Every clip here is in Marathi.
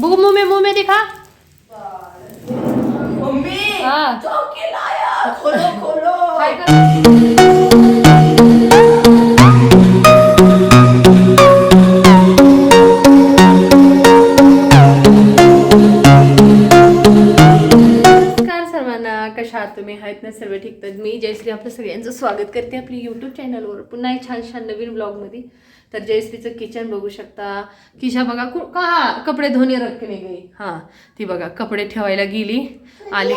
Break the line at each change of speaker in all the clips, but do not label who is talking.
बघू मुमे मुमे दिखा?
मम्मी
हा.
चौकी लाया खोलो खोलो.
काय कर. नमस्कार सर्वांना कशा आहात तुम्ही? आहेत ना सर्व ठीक. तर मी जयश्री आपलं सगळ्यांचं स्वागत करते आपली यूट्यूब चॅनलवर पुन्हा एक छान छान नवीन ब्लॉगमध्ये तर जयश्रीचं किचन बघू शकता. किशा बघा कु का कपडे धोनी रखने गई. हां ती बघा कपडे ठेवायला गेली. आली.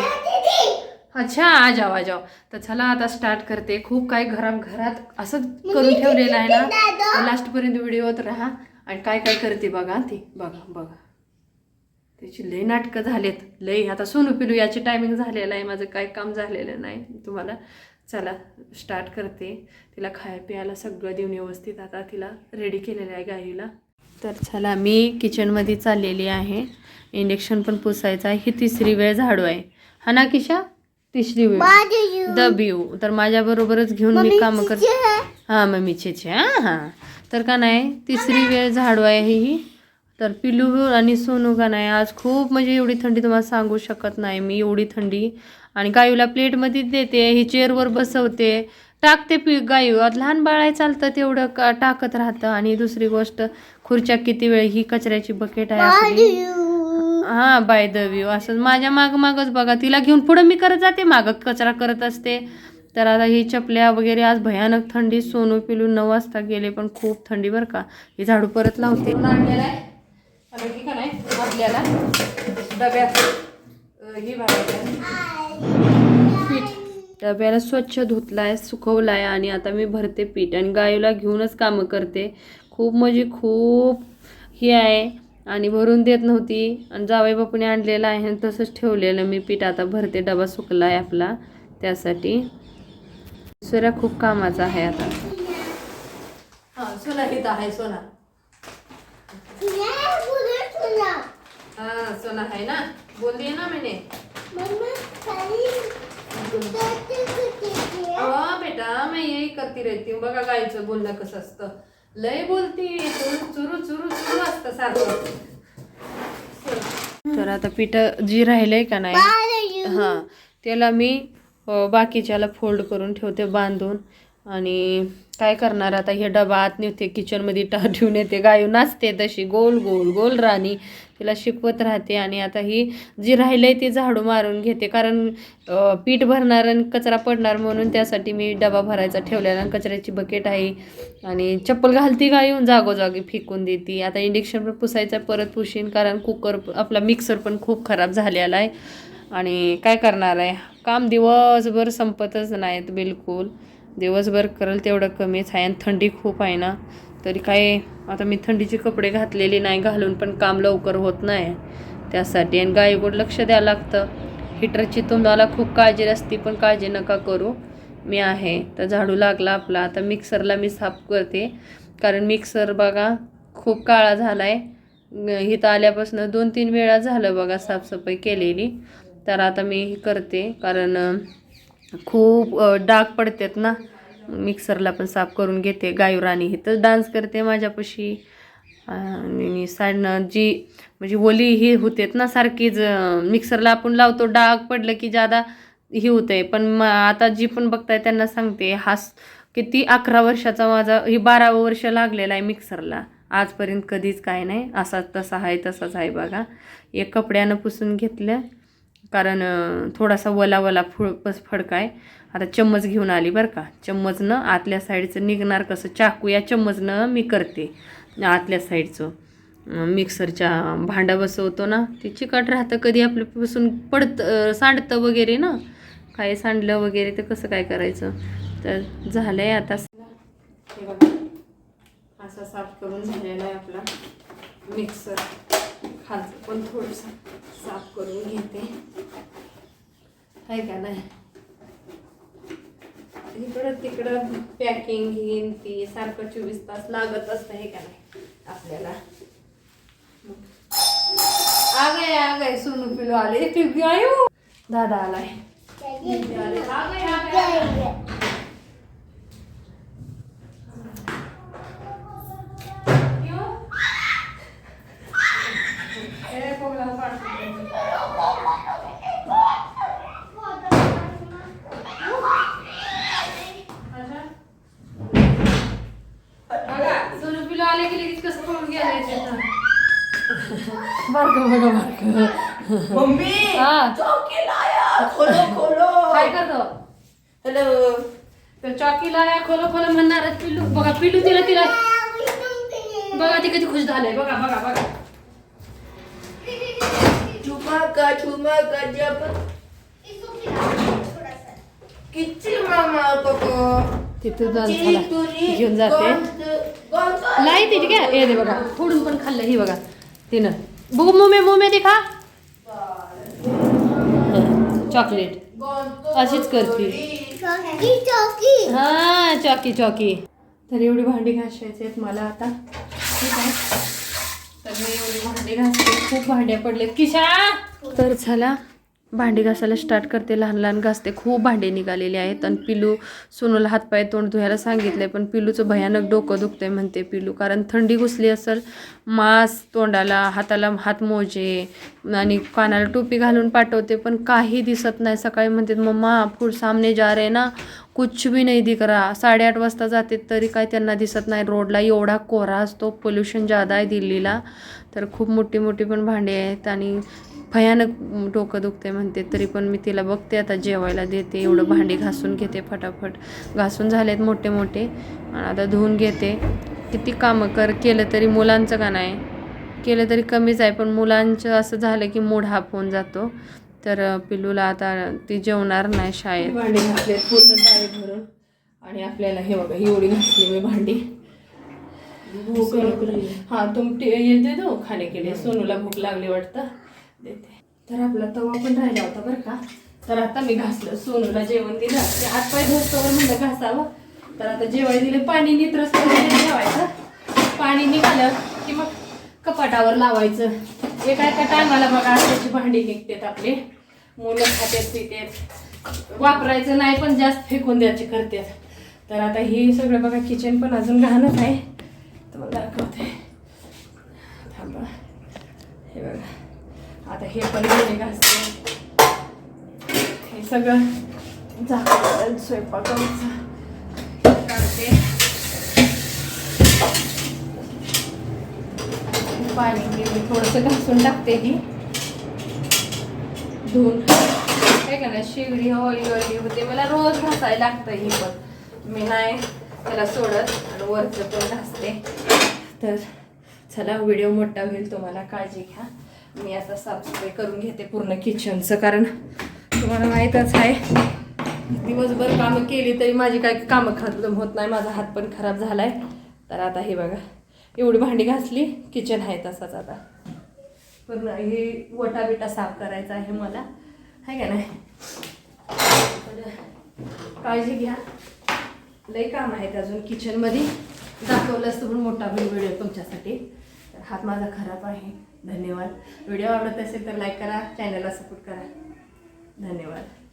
अच्छा आ जाओ आ जाओ. तर चला आता स्टार्ट करते. खूप काय घरात घरात असं करून ठेवलेलं आहे ना. लास्टपर्यंत व्हिडिओत राहा. आणि काय काय करते बघा ती. बघा बघा. त्याची लई नाटकं झालेत. लई आता सोनू पिलू याचे टायमिंग झालेलं आहे. माझं काय काम झालेलं नाही. तुम्हाला चला स्टार्ट करते. तिला खाया प्यायला सगळं देऊन व्यवस्थित आता तिला रेडी केलेलं आहे गाईला तर चला मी किचनमध्ये चाललेली आहे. इंडक्शन पण पुसायचं आहे. ही तिसरी वेळ झाडू आहे. हा ना किशा? तिसरी वेळ. द ब्यू तर माझ्याबरोबरच घेऊन मी कामं करते हां मम्मीचेच हां हां. तर का नाही तिसरी वेळ झाडू आहे ही. तर पिलू आणि सोनू का नाही आज खूप म्हणजे एवढी थंडी तुम्हाला सांगू शकत नाही मी. एवढी थंडी आणि गायूला प्लेटमध्ये देते ही चेअरवर बसवते टाकते पी गायू. आता लहान बाळ आहे चालतं तेवढं का टाकत राहतं. आणि दुसरी गोष्ट खुर्च्या किती वेळ ही कचऱ्याची बकेट आहे आपली हा बाय द व्यू असं माझ्या माग मागच बघा. तिला घेऊन पुढं मी करत जाते मागं कचरा करत असते. तर आता ही चपल्या वगैरे आज भयानक थंडी सोनू पिलू नऊ वाजता गेले पण खूप थंडी बरं का. ही झाडू परत लावते. आपल्याला डब्यात ही भरायचं. पीठ. डब्याला स्वच्छ धुतलाय सुकवलाय आणि आता मी भरते पीठ. आणि गायीला घेऊनच कामं करते. खूप म्हणजे खूप ही आहे. आणि भरून देत नव्हती. आणि जावई बापूने आणलेलं आहे आणि तसंच ठेवलेलं मी पीठ. आता भरते. डबा सुकला आहे आपला त्यासाठी. सोऱ्या खूप कामाचा आहे आता. हां सोना हित आहे सोना. हां सोना आहे ना. बोलली ना मैंने. हाँ बेटा मैं यही करती रहती. हूँ बघा गायचं बोलणं कसं असतं. लय बोलती. चुरू चुरू चुरू चुरू असतं सारखं. तर आता पिठ जी राहिलंय का नाही? हां त्याला मी बाकीच्याला फोल्ड करून ठेवते बांधून. आणि काय करणार आता? हे डबा आत नेते किचनमध्ये टा ठेवून येते गायू नाचते तशी गोल गोल गोल राणी. तिला शिकवत राहते आणि आता ही जी राहिलंय ती झाडू मारून घेते. कारण पीठ भरणार आणि कचरा पडणार म्हणून त्यासाठी मी डबा भरायचा ठेवलेला आणि कचऱ्याची बकेट आहे. आणि चप्पल घालती गायू जागोजागी फेकून देते. आता इंडक्शन पण पुसायचं परत पुशीन कारण कुकर आपला मिक्सर पण खूप खराब झालेला आहे. आणि काय करणार आहे? काम दिवसभर संपतच नाहीत बिलकुल. दिवसभर करेल तेवढं कमीच आहे. आणि थंडी खूप आहे ना तरी काय आता मी थंडीचे कपडे घातलेले नाही घालून पण काम लवकर होत नाही त्यासाठी. आणि गायीकडं लक्ष द्यावं लागतं. हिटरची तुम्हाला खूप काळजी असते पण काळजी नका करू. मी आहे. तर झाडू लागला आपला. आता मिक्सरला मी साफ करते. कारण मिक्सर बघा खूप काळा झाला आहे इथं आल्यापासून दोन तीन वेळा झालं बघा साफसफाई केलेली. तर आता मी हे करते. कारण खूप डाग पडतात ना. मिक्सरला पण साफ करून घेते गायुराणी तर डान्स करते माझ्यापाशी. आणि साडणं जी म्हणजे ओली ही होतेत ना सारखीच मिक्सरला आपण लावतो डाग पडलं की जादा ही आहे पण म आता जी पण बघताय त्यांना सांगते हा स- किती अकरा वर्षाचा माझा ही बारावं वर्ष लागलेला आहे मिक्सरला. आजपर्यंत कधीच काय नाही असाच तसा आहे तसाच आहे बघा. एक कपड्यानं पुसून घेतलं. कारण थोडासा वला वला फुळ पस फडका आहे आता चम्मच घेऊन आली बरं का. चम्मचनं आतल्या साईडचं निघणार कसं? चाकू या चम्मचनं मी करते. आतल्या साईडचं. मिक्सरच्या भांडं बसवतो ना ते चिकट राहतं. कधी आपल्यापासून पडतं सांडतं वगैरे ना. काय सांडलं वगैरे तर कसं काय करायचं? तर झालं आहे आता असा साफ करून झालेला आहे आपला मिक्सर. खालचं पण थोडंसं साफ करून घेते. आहे का नाही? इकडं तिकडं पॅकिंग घेईन ती सारखं चोवीस तास लागत असतं हे का नाही? आपल्याला. आ गए आ गए सोनू पिलो आले. आयो दादा आलाय. आले. आ गए आ गए, आ गए क्यों सोनू पिलो आले की लगेच कसं पळून गेलं बारक बघा बारक
मम्मी
हा.
चौकी लाया खोलो खोलो.
काय करतो?
हॅलो.
तर चॉकीला आहे, खोलो खोलो म्हणणार पिल्लू. बघा पिल्लू तिला तिला बघा ती किती खुश झालंय बघा बघा बघा.
चुमाका चुमाका जब किची मामा कोको
तिथं घेऊन जाते. नाही तिथे काय हे दे बघा. फोडून पण खाल्लं ही बघा. तिनं. बघू मोमे मोमे दे खा चॉकलेट. अशीच करते. हा चॉकी चॉकी. तर एवढी भांडी घासायची आहेत मला आता. ठीक आहे. तर मी एवढी भांडी घासते. खूप भांड्या पडलेत. किशा! तर झाला भांडी घासायला स्टार्ट करते. लहान लहान घासते. खूप भांडे निघालेले आहेत. आणि पिलू सोनूला हातपाय तोंड धुवायला सांगितलंय पण पिलूचं भयानक डोकं दुखतंय म्हणते पिलू. कारण थंडी घुसली असेल मास तोंडाला हाताला हात मोजे आणि कानाला टोपी घालून पाठवते पण काही दिसत नाही. सकाळी म्हणते मम्मा फूड सामने जा रे ना. कुछ भी नाही दिख रहा. साडेआठ वाजता जाते तरी काय त्यांना दिसत नाही. रोडला एवढा कोरा असतो पोल्युशन जादा आहे दिल्लीला. तर खूप मोठी मोठी पण भांडी आहेत. आणि भयानक डोकं दुखते म्हणते तरी पण मी तिला बघते आता जेवायला देते एवढं भांडी घासून घेते फटाफट. घासून झालेत मोठे मोठे आणि आता धुवून घेते. किती कामं कर केलं तरी मुलांचं का नाही? केलं तरी कमीच आहे पण मुलांचं असं झालं की मूड हाफ होऊन जातो. तर अं, पिल्लूला आता ती जेवणार नाही शाळेत. भांडी घातले पूर्ण डाळी भरून. आणि आपल्याला हे बघा एवढी घासली मी भांडी. भूक हा तुम येते खाणे केले सोनूला भूक लागली वाटतं. देते. तर आपला तवा पण राहिला होता बरं का. तर आता मी घासलं सोनूला जेवण दिलं. ते हात पाय धुस्तवर म्हणलं घासावं. तर आता जेवाय दिलं. पाणी नित्रस ठेवायचं पाणी निघालं की मग कपाटावर लावायचं. एका एका टायमाला बघा त्याची भांडी निघतात आपले. मुलं खात्यात पितात. वापरायचं नाही पण जास्त फेकून द्यायचे करतात. तर आता ही सगळं बघा किचन पण अजून घाणच आहे. तर मला दाखवते. थांबा. हे बघा. आता हे पण भांडी घासते. हे सगळं झाकण स्वयंपाक काढते पाणी घेऊन मी थोडंसं घासून टाकते ही. धुवून. काय का ना शिवडी ऑइली होते. मला रोज घासायला लागतं ही पण. मी नाही त्याला सोडत आणि वरचं पण घासते. तर चला व्हिडिओ मोठा होईल तुम्हाला काळजी घ्या. मी आता साफसफाई करून घेते पूर्ण किचनचं कारण तुम्हाला माहीतच आहे दिवसभर कामं केली तरी माझी काय कामं खतम होत नाही माझा हात पण खराब झाला आहे तर आता हे बघा एवढी भांडी घासली किचन आहे तसाच आता. पूर्ण हे वटा बिटा साफ करायचा आहे मला आहे का नाही? तर काळजी घ्या. लई काम आहेत अजून किचनमध्ये दाखवलं असतं पण मोठा व्हिडिओ तुमच्यासाठी. तर हात माझा खराब आहे. धन्यवाद. व्हिडिओ आवडत असेल तर लाईक करा चॅनलला सपोर्ट करा. धन्यवाद.